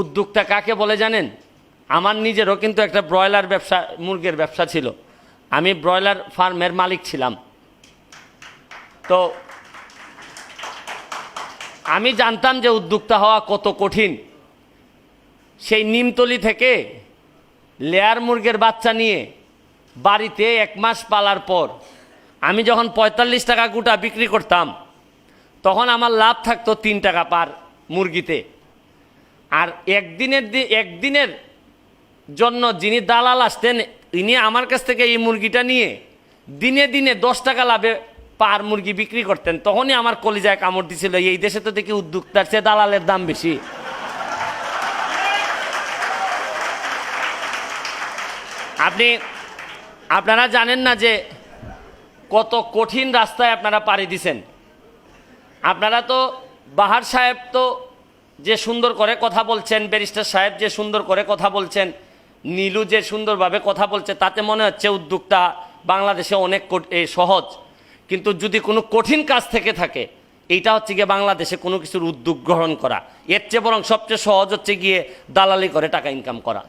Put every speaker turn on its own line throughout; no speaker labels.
উদ্যোক্তা কাকে বলে জানেন? আমার নিজেরও কিন্তু একটা ব্রয়লার ব্যবসা, মুরগের ব্যবসা ছিল। আমি ব্রয়লার ফার্মের মালিক ছিলাম। তো আমি জানতাম যে উদ্যোক্তা হওয়া কত কঠিন। সেই নিমতলি থেকে লেয়ার মুরগের বাচ্চা নিয়ে বাড়িতে এক মাস পালার পর আমি যখন পঁয়তাল্লিশ টাকা গোটা বিক্রি করতাম, তখন আমার লাভ থাকতো তিন টাকা পার মুরগিতে। আর একদিনের একদিনের জন্য যিনি দালাল আসতেন, ইনি আমার কাছ থেকে এই মুরগিটা নিয়ে দিনে দিনে দশ টাকা লাভে পার মুরগি বিক্রি করতেন। তখনই আমার কলিজায় কামড় দিছিল, এই দেশে তো দেখি উদ্যোক্তার চেয়ে দালালের দাম বেশি। আপনি, আপনারা জানেন না যে কত কঠিন রাস্তায় আপনারা পাড়ি দিছেন। আপনারা তো বাহার সাহেব তো যে সুন্দর করে কথা বলছেন ব্যারিস্টার সাহেব, যে সুন্দর করে কথা বলছেন, নীলু যে সুন্দরভাবে কথা বলছে, তাতে মনে হচ্ছে উদ্যোক্তা বাংলাদেশে অনেক সহজ। কিন্তু যদি কোনো কঠিন কাজ থেকে থাকে, এইটা হচ্ছে গিয়ে বাংলাদেশে কোনো কিছুর উদ্যোগ গ্রহণ করা। এর চেয়ে বরং সবচেয়ে সহজ হচ্ছে গিয়ে দালালি করে টাকা ইনকাম করা।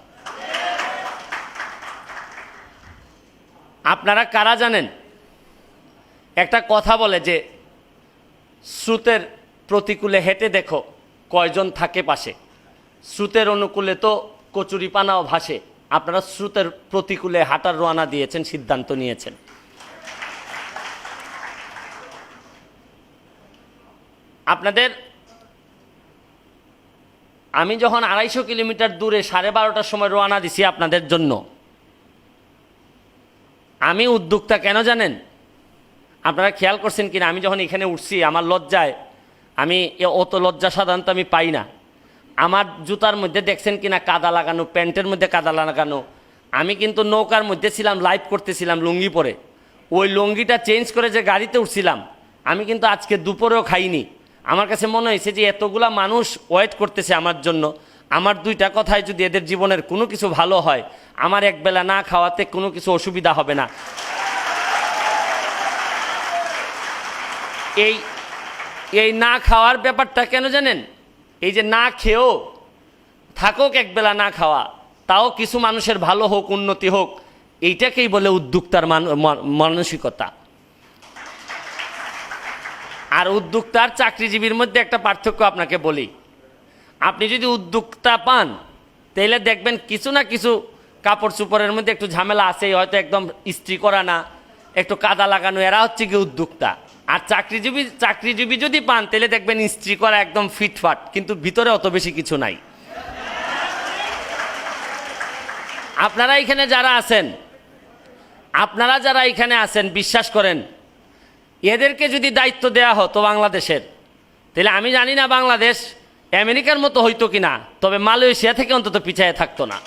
আপনারা কারা জানেন? একটা কথা বলে যে, স্রোতের প্রতিকূলে হেঁটে দেখো। কয়জন থাকে পাশে? স্রোতের অনুকূলে তো কচুরি পানাও ভাসে। আপনারা স্রোতের প্রতিকূলে হাঁটার রোয়ানা দিয়েছেন, সিদ্ধান্ত নিয়েছেন। আপনাদের, আমি যখন আড়াইশো কিলোমিটার দূরে সাড়ে বারোটার সময় রোয়ানা দিছি আপনাদের জন্য, আমি উদ্যোক্তা কেন জানেন? আপনারা খেয়াল করছেন কিনা? আমি যখন এখানে উঠছি, আমার লজ্জায় আমি এ- অত লজ্জা সাধারণত আমি পাই না। আমার জুতার মধ্যে দেখছেন কিনা কাদা লাগানো, প্যান্টের মধ্যে কাদা লাগানো। আমি কিন্তু নৌকার মধ্যে ছিলাম, লাইভ করতেছিলাম লুঙ্গি পরে। ওই লুঙ্গিটা চেঞ্জ করে যে গাড়িতে উঠছিলাম, আমি কিন্তু আজকে দুপুরেও খাইনি। আমার কাছে মনে হয়েছে যে এতগুলা মানুষ ওয়েট করতেছে আমার জন্য। আমার দুইটা কথায় যদি এদের জীবনের কোনো কিছু ভালো হয়, আমার একবেলা না খাওয়াতে কোনো কিছু অসুবিধা হবে না। এই এই না খাওয়ার ব্যাপারটা কেন জানেন? এই যে না খেয়েও থাকুক একবেলা না খাওয়া, তাও কিছু মানুষের ভালো হোক, উন্নতি হোক, এইটাকেই বলে উদ্যোক্তার মান- মান- মানসিকতা। আর উদ্যোক্তার চাকরিজীবীর মধ্যে একটা পার্থক্য আপনাকে বলি। আপনি যদি উদ্যোক্তা পান তাহলে দেখবেন কিছু না কিছু কাপড় চোপড়ের মধ্যে একটু ঝামেলা আছে হয়তো একদম ইস্ত্রি করা না, একটু কাদা লাগানো, এরা হচ্ছে কি উদ্যোক্তা। আর চাকরিজীবী চাকরিজীবী যদি পান, তাহলে দেখবেন ইস্ত্রি করা একদম ফিটফাট, কিন্তু ভিতরে অত বেশি কিছু নাই। আপনারা এখানে যারা আছেন, আপনারা যারা এখানে আছেন, বিশ্বাস করেন, এদেরকে যদি দায়িত্ব দেওয়া হতো বাংলাদেশের, তাহলে আমি জানি না বাংলাদেশ আমেরিকার মতো হইতো কিনা, তবে মালয়েশিয়া থেকে অন্তত পিছিয়ে থাকতো না।